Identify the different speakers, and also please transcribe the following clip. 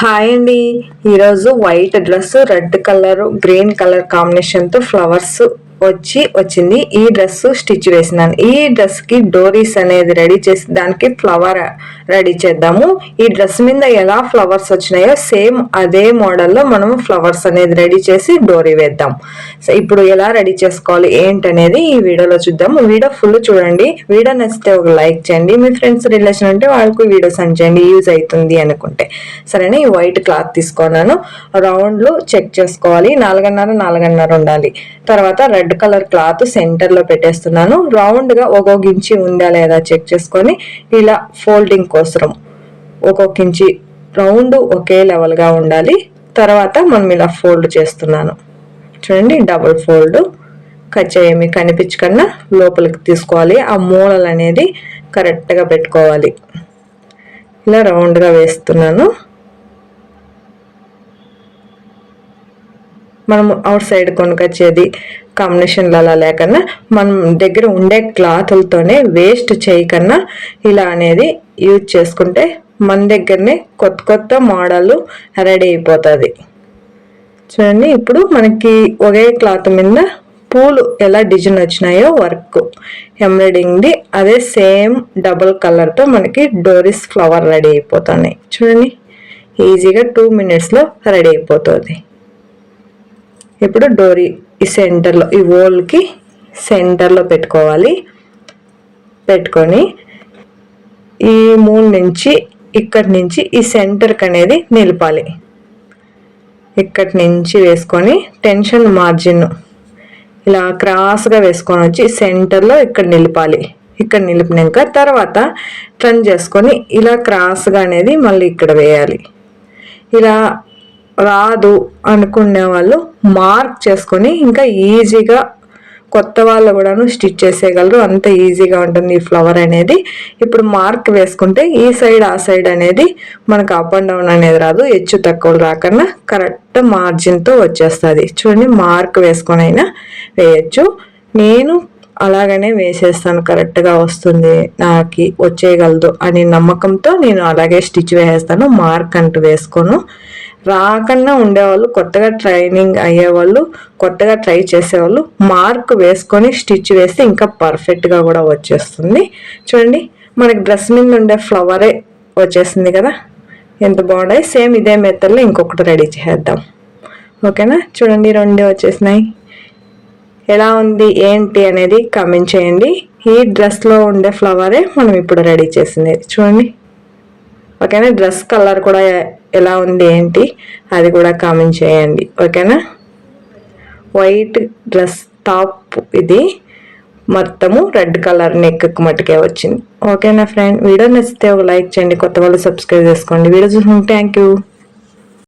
Speaker 1: Hi అండి. ఈరోజు white dress red colour green colour కాంబినేషన్తో ఫ్లవర్స్ వచ్చి వచ్చింది. ఈ డ్రెస్ స్టిచ్ వేసినాను. ఈ డ్రెస్కి డోరీస్ అనేది రెడీ చేసి దానికి ఫ్లవర్ రెడీ చేద్దాము. ఈ డ్రెస్ మీద ఎలా ఫ్లవర్స్ వచ్చినాయో సేమ్ అదే మోడల్లో మనం ఫ్లవర్స్ అనేది రెడీ చేసి డోరీ వేద్దాం. సో ఇప్పుడు ఎలా రెడీ చేసుకోవాలి ఏంటనేది ఈ వీడియోలో చూద్దాము. వీడియో ఫుల్ చూడండి. వీడియో నచ్చితే ఒక లైక్ చేయండి. మీ ఫ్రెండ్స్ రిలేషన్ ఉంటే వాళ్ళకు వీడియో సెండ్ చేయండి. యూజ్ అవుతుంది అనుకుంటే. సరేనా? ఈ వైట్ క్లాత్ తీసుకున్నాను. రౌండ్లు చెక్ చేసుకోవాలి. నాలుగున్నర నాలుగున్నర ఉండాలి. తర్వాత రెడ్ కలర్ క్లాత్ సెంటర్లో పెట్టేస్తున్నాను. రౌండ్గా ఒక్కొక్క ఇంచి ఉందా లేదా చెక్ చేసుకొని ఇలా ఫోల్డింగ్ కోసం ఒక్కొక్క ఇంచి రౌండ్ ఒకే లెవెల్గా ఉండాలి. తర్వాత మనం ఇలా ఫోల్డ్ చేస్తున్నాను. చూడండి డబుల్ ఫోల్డ్ కచ్చా ఏమి కనిపించకుండా లోపలికి తీసుకోవాలి. ఆ మూలలు అనేది కరెక్ట్గా పెట్టుకోవాలి. ఇలా రౌండ్గా వేస్తున్నాను. మనం అవుట్ సైడ్ కొనుకొచ్చేది కాంబినేషన్లు అలా లేకన్నా మనం దగ్గర ఉండే క్లాతులతోనే వేస్ట్ చేయకన్నా ఇలా అనేది యూజ్ చేసుకుంటే మన దగ్గరనే కొత్త కొత్త మోడల్ రెడీ అయిపోతుంది. చూడండి ఇప్పుడు మనకి ఒకే క్లాత్ మీద పూలు ఎలా డిజైన్ వచ్చినాయో వర్క్. ఎంబ్రాయిడింగ్ది అదే సేమ్ డబుల్ కలర్తో మనకి డోరిస్ ఫ్లవర్ రెడీ అయిపోతున్నాయి. చూడండి ఈజీగా టూ మినిట్స్లో రెడీ అయిపోతుంది. ఇప్పుడు డోరీ ఈ సెంటర్లో ఈ ఓల్కి సెంటర్లో పెట్టుకోవాలి. పెట్టుకొని ఈ మూడు నుంచి ఇక్కడి నుంచి ఈ సెంటర్కి అనేది నిలపాలి. ఇక్కడి నుంచి వేసుకొని టెన్షన్ మార్జిన్ ఇలా క్రాస్గా వేసుకొని వచ్చి సెంటర్లో ఇక్కడ నిలపాలి. ఇక్కడ నిలిపినాక తర్వాత టర్న్ చేసుకొని ఇలా క్రాస్గా అనేది మళ్ళీ ఇక్కడ వేయాలి. ఇలా రాదు అనుకునే వాళ్ళు మార్క్ చేసుకొని ఇంకా ఈజీగా కొత్త వాళ్ళు కూడాను స్టిచ్ చేసేయగలరు. అంత ఈజీగా ఉంటుంది ఈ ఫ్లవర్ అనేది. ఇప్పుడు మార్క్ వేసుకుంటే ఈ సైడ్ ఆ సైడ్ అనేది మనకు అప్ అండ్ డౌన్ అనేది రాదు. హెచ్చు తక్కువ రాకుండా కరెక్ట్ మార్జిన్తో వచ్చేస్తుంది. చూడండి మార్క్ వేసుకొని అయినా వేయచ్చు. నేను అలాగనే వేసేస్తాను. కరెక్ట్గా వస్తుంది. నాకు వచ్చేయగలదు అనే నమ్మకంతో నేను అలాగే స్టిచ్ వేసేస్తాను. మార్క్ అంటూ వేసుకోను. రాకుండా ఉండేవాళ్ళు కొత్తగా ట్రైనింగ్ అయ్యేవాళ్ళు కొత్తగా ట్రై చేసేవాళ్ళు మార్క్ వేసుకొని స్టిచ్ వేస్తే ఇంకా పర్ఫెక్ట్గా కూడా వచ్చేస్తుంది. చూడండి మనకి డ్రెస్ మీద ఉండే ఫ్లవరే వచ్చేసింది కదా? ఎంత బాగున్నాయి సేమ్ ఇదే మెథడ్లో ఇంకొకటి రెడీ చేద్దాం ఓకేనా? చూడండి రెండే వచ్చేసినాయి. ఎలా ఉంది? ఏంటి అనేది కమెంట్ చేయండి. ఈ డ్రెస్లో ఉండే ఫ్లవరే మనం ఇప్పుడు రెడీ చేసింది. చూడండి. ఓకేనా? డ్రెస్ కలర్ కూడా ఎలా ఉంది ఏంటి? అది కూడా కామెంట్ చేయండి. ఓకేనా? వైట్ డ్రెస్ టాప్ ఇది. మొత్తము రెడ్ కలర్ నెక్కు మట్టుకే వచ్చింది. ఓకేనా ఫ్రెండ్? వీడియో నచ్చితే ఒక లైక్ చేయండి. కొత్త వాళ్ళు సబ్స్క్రైబ్ చేసుకోండి. వీడియో చూసిన థ్యాంక్ యూ.